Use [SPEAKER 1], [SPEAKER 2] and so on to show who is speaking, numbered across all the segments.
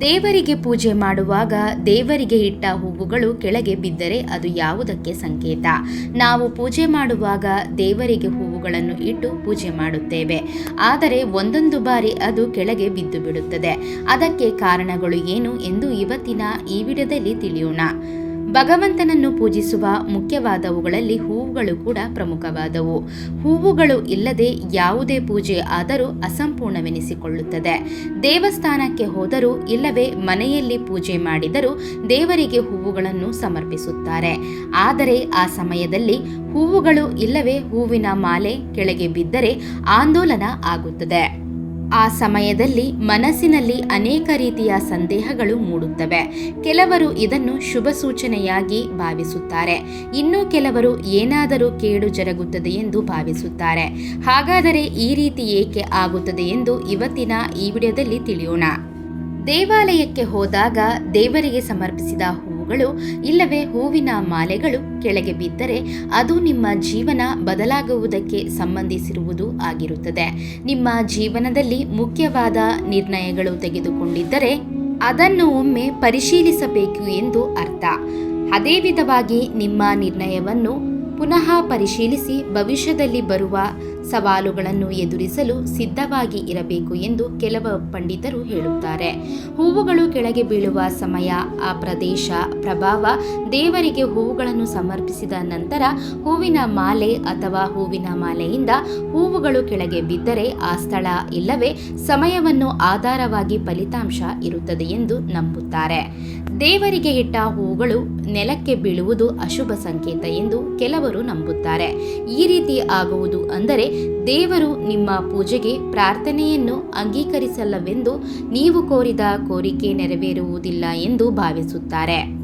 [SPEAKER 1] ದೇವರಿಗೆ ಪೂಜೆ ಮಾಡುವಾಗ ದೇವರಿಗೆ ಇಟ್ಟ ಹೂವುಗಳು ಕೆಳಗೆ ಬಿದ್ದರೆ ಅದು ಯಾವುದಕ್ಕೆ ಸಂಕೇತ? ನಾವು ಪೂಜೆ ಮಾಡುವಾಗ ದೇವರಿಗೆ ಹೂವುಗಳನ್ನು ಇಟ್ಟು ಪೂಜೆ ಮಾಡುತ್ತೇವೆ. ಆದರೆ ಒಂದೊಂದು ಬಾರಿ ಅದು ಕೆಳಗೆ ಬಿದ್ದು ಬಿಡುತ್ತದೆ ಅದಕ್ಕೆ ಕಾರಣಗಳು ಏನು ಎಂದು ಇವತ್ತಿನ ಈ ವಿಡಿಯೋದಲ್ಲಿ ತಿಳಿಯೋಣ. ಭಗವಂತನನ್ನು ಪೂಜಿಸುವ ಮುಖ್ಯವಾದವುಗಳಲ್ಲಿ ಹೂವುಗಳು ಕೂಡ ಪ್ರಮುಖವಾದವು. ಹೂವುಗಳು ಇಲ್ಲದೆ ಯಾವುದೇ ಪೂಜೆ ಆದರೂ ಅಸಂಪೂರ್ಣವೆನಿಸಿಕೊಳ್ಳುತ್ತದೆ. ದೇವಸ್ಥಾನಕ್ಕೆ ಹೋದರೂ ಇಲ್ಲವೇ ಮನೆಯಲ್ಲಿ ಪೂಜೆ ಮಾಡಿದರೂ ದೇವರಿಗೆ ಹೂವುಗಳನ್ನು ಸಮರ್ಪಿಸುತ್ತಾರೆ. ಆದರೆ ಆ ಸಮಯದಲ್ಲಿ ಹೂವುಗಳು ಇಲ್ಲವೇ ಹೂವಿನ ಮಾಲೆ ಕೆಳಗೆ ಬಿದ್ದರೆ ಆಂದೋಲನ ಆಗುತ್ತದೆ. ಆ ಸಮಯದಲ್ಲಿ ಮನಸ್ಸಿನಲ್ಲಿ ಅನೇಕ ರೀತಿಯ ಸಂದೇಹಗಳು ಮೂಡುತ್ತವೆ. ಕೆಲವರು ಇದನ್ನು ಶುಭ ಸೂಚನೆಯಾಗಿ ಭಾವಿಸುತ್ತಾರೆ. ಇನ್ನು ಕೆಲವರು ಏನಾದರೂ ಕೇಡು ಜರುಗುತ್ತದೆ ಎಂದು ಭಾವಿಸುತ್ತಾರೆ. ಹಾಗಾದರೆ ಈ ರೀತಿ ಏಕೆ ಆಗುತ್ತದೆ ಎಂದು ಇವತ್ತಿನ ಈ ವಿಡಿಯೋದಲ್ಲಿ ತಿಳಿಯೋಣ. ದೇವಾಲಯಕ್ಕೆ ಹೋದಾಗ ದೇವರಿಗೆ ಸಮರ್ಪಿಸಿದ ಹೂವುಗಳು ಇಲ್ಲವೇ ಹೂವಿನ ಮಾಲೆಗಳು ಕೆಳಗೆ ಬಿದ್ದರೆ ಅದು ನಿಮ್ಮ ಜೀವನ ಬದಲಾಗುವುದಕ್ಕೆ ಸಂಬಂಧಿಸಿರುವುದು ಆಗಿರುತ್ತದೆ. ನಿಮ್ಮ ಜೀವನದಲ್ಲಿ ಮುಖ್ಯವಾದ ನಿರ್ಣಯಗಳು ತೆಗೆದುಕೊಂಡಿದ್ದರೆ ಅದನ್ನು ಒಮ್ಮೆ ಪರಿಶೀಲಿಸಬೇಕು ಎಂದು ಅರ್ಥ. ಅದೇ ವಿಧವಾಗಿ ನಿಮ್ಮ ನಿರ್ಣಯವನ್ನು ಪುನಃ ಪರಿಶೀಲಿಸಿ ಭವಿಷ್ಯದಲ್ಲಿ ಬರುವ ಸವಾಲುಗಳನ್ನು ಎದುರಿಸಲು ಸಿದ್ಧವಾಗಿ ಇರಬೇಕು ಎಂದು ಕೆಲವು ಪಂಡಿತರು ಹೇಳುತ್ತಾರೆ. ಹೂವುಗಳು ಕೆಳಗೆ ಬೀಳುವ ಸಮಯ, ಆ ಪ್ರದೇಶ, ಪ್ರಭಾವ, ದೇವರಿಗೆ ಹೂವುಗಳನ್ನು ಸಮರ್ಪಿಸಿದ ನಂತರ ಹೂವಿನ ಮಾಲೆ ಅಥವಾ ಹೂವಿನ ಮಾಲೆಯಿಂದ ಹೂವುಗಳು ಕೆಳಗೆ ಬಿದ್ದರೆ ಆ ಸ್ಥಳ ಇಲ್ಲವೇ ಸಮಯವನ್ನು ಆಧಾರವಾಗಿ ಫಲಿತಾಂಶ ಇರುತ್ತದೆ ಎಂದು ನಂಬುತ್ತಾರೆ. ದೇವರಿಗೆ ಇಟ್ಟ ಹೂವುಗಳು ನೆಲಕ್ಕೆ ಬೀಳುವುದು ಅಶುಭ ಸಂಕೇತ ಎಂದು ಕೆಲವರು ನಂಬುತ್ತಾರೆ. ಈ ರೀತಿ ಆಗುವುದು ಅಂದರೆ ದೇವರು ನಿಮ್ಮ ಪೂಜೆಗೆ ಪ್ರಾರ್ಥನೆಯನ್ನು ಅಂಗೀಕರಿಸಲ್ಲವೆಂದು ನೀವು ಕೋರಿದ ಕೋರಿಕೆ ನೆರವೇರುವುದಿಲ್ಲ ಎಂದು ಭಾವಿಸುತ್ತಾರೆ.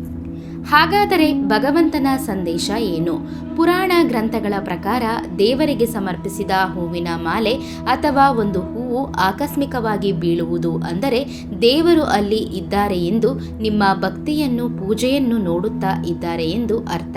[SPEAKER 1] ಹಾಗಾದರೆ ಭಗವಂತನ ಸಂದೇಶ ಏನು? ಪುರಾಣ ಗ್ರಂಥಗಳ ಪ್ರಕಾರ ದೇವರಿಗೆ ಸಮರ್ಪಿಸಿದ ಹೂವಿನ ಮಾಲೆ ಅಥವಾ ಒಂದು ಹೂವು ಆಕಸ್ಮಿಕವಾಗಿ ಬೀಳುವುದು ಅಂದರೆ ದೇವರು ಅಲ್ಲಿ ಇದ್ದಾರೆ ಎಂದು ನಿಮ್ಮ ಭಕ್ತಿಯನ್ನು ಪೂಜೆಯನ್ನು ನೋಡುತ್ತಾ ಇದ್ದಾರೆ ಎಂದು ಅರ್ಥ.